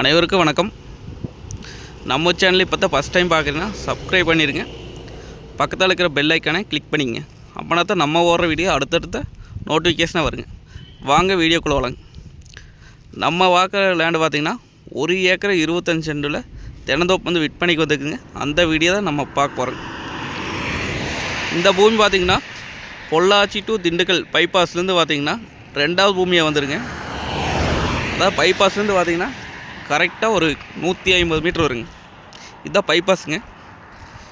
அனைவருக்கும் வணக்கம். நம்ம சேனல் இப்போ தான் ஃபஸ்ட் டைம் பார்க்குறீங்கன்னா சப்ஸ்கிரைப் பண்ணிடுங்க பக்கத்தில் இருக்கிற பெல் ஐக்கானை கிளிக் பண்ணிங்க. அப்போனா தான் நம்ம ஓடுற வீடியோ அடுத்தடுத்த நோட்டிஃபிகேஷனாக வருங்க. வாங்க வீடியோக்குள்ளே வளங்க. நம்ம வாக்கிற லேண்டு பார்த்திங்கன்னா ஒரு ஏக்கர் இருபத்தஞ்சு சென்டில் தினந்தோப்பு வந்து விற்பனைக்கு வந்துக்குங்க அந்த வீடியோ தான் நம்ம பார்க்க போகிறோம் இந்த பூமி பார்த்திங்கன்னா பொள்ளாச்சி டு திண்டுக்கல் பைபாஸ்லேருந்து பார்த்திங்கன்னா ரெண்டாவது பூமியாக வந்துடுங்க அதாவது பைபாஸ்லேருந்து பார்த்திங்கன்னா கரெக்டாக ஒரு நூற்றி ஐம்பது மீட்ரு வருங்க. இதுதான் பைபாஸுங்க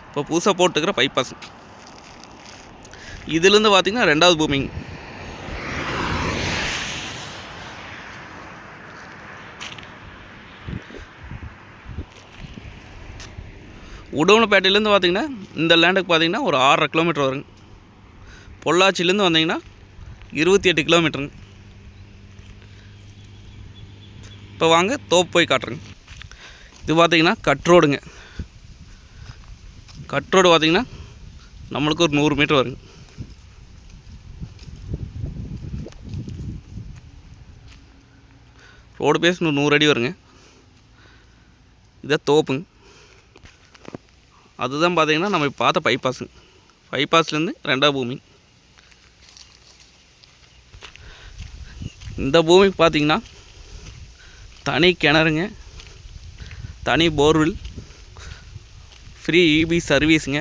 இப்போ புதுசாக போட்டுக்கிற பைபாஸ் இதுலேருந்து பார்த்தீங்கன்னா ரெண்டாவது பூமிங் உடவனப்பேட்டையிலேருந்து பார்த்தீங்கன்னா இந்த லேண்டுக்கு பார்த்தீங்கன்னா ஒரு ஆறரை கிலோமீட்டர் வருங்க. பொள்ளாச்சிலேருந்து வந்தீங்கன்னா இருபத்தி எட்டு கிலோமீட்டருங்க இப்போ வாங்க தோப்பு போய் காட்டுறேங்க. இது பார்த்திங்கன்னா கட் ரோடுங்க. கட் ரோடு நம்மளுக்கு ஒரு நூறு மீட்டர் வருங்க. ரோடு பேஸ் நூறு நூறு அடி வருங்க. இதான் தோப்புங்க. அதுதான் பார்த்தீங்கன்னா நம்ம பார்த்த பைபாஸுங்க பைபாஸ்லேருந்து ரெண்டாவது பூமி. இந்த பூமிக்கு பார்த்தீங்கன்னா தனி கிணறுங்க தனி போர்வெல் ஃப்ரீ இபி சர்வீஸுங்க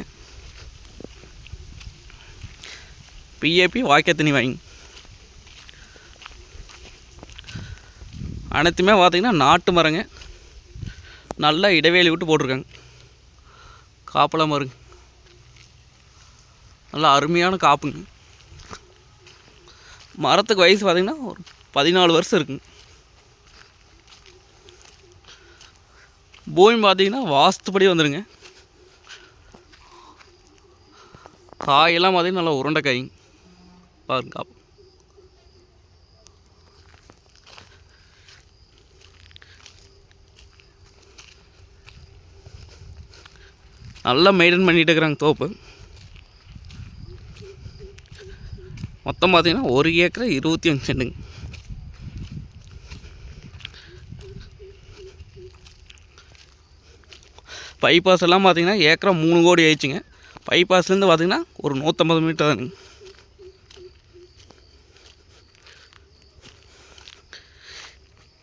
பிஏபி வாய்க்க தண்ணி வாங்கி. அனைத்துமே பார்த்திங்கன்னா நாட்டு மரங்க. நல்லா இடைவேளி விட்டு போட்டிருக்காங்க. காப்பலாம் மருங்க. நல்லா அருமையான காப்புங்க. மரத்துக்கு வயசு பார்த்திங்கன்னா ஒரு பதினாலு வருஷம் இருக்குங்க. பூமி பார்த்தீங்கன்னா வாஸ்துப்படி வந்துடுங்க காயெல்லாம் பார்த்தீங்கன்னா நல்லா உருண்டை பாருங்க. நல்லா மெயின்டைன் பண்ணிகிட்டு இருக்கிறாங்க தோப்பு. மொத்தம் பார்த்தீங்கன்னா ஒரு ஏக்கரை இருபத்தி அஞ்சு சென்டுங்க பைபாஸ் எல்லாம் பார்த்தீங்கன்னா ஏக்கரா மூணு கோடி ஆயிடுச்சுங்க. பைபாஸ்லேருந்து பார்த்தீங்கன்னா ஒரு நூற்றம்பது மீட்டர் தானுங்க.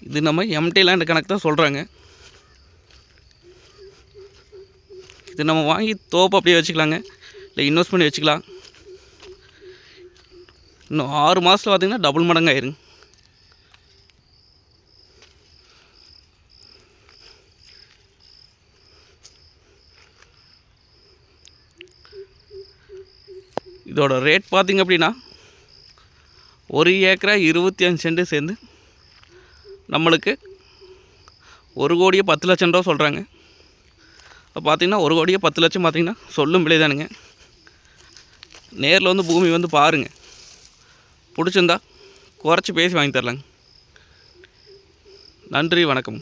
இது நம்ம எம்டி லேண்ட் கணக்கு தான் சொல்கிறாங்க இது நம்ம வாங்கி தோப்பு அப்படியே வச்சுக்கலாங்க. இல்லை இன்வெஸ்ட் பண்ணி வச்சுக்கலாம். இன்னும் ஆறு மாதத்தில் பார்த்தீங்கன்னா டபுள் மடங்காயிருங்க. இதோட ரேட் பார்த்திங்க அப்படின்னா ஒரு ஏக்கரா இருபத்தி அஞ்சு சென்ட் சேர்ந்து நம்மளுக்கு ஒரு கோடியே பத்து லட்சம் ரூபா சொல்கிறாங்க இப்போ பார்த்தீங்கன்னா ஒரு கோடியே பத்து லட்சம் பார்த்தீங்கன்னா சொல்லும் விலை தானுங்க. நேரில் வந்து பூமி வந்து பாருங்கள் பிடிச்சிருந்தா குறைச்சி பேசி வாங்கி தரலாங்க. நன்றி வணக்கம்.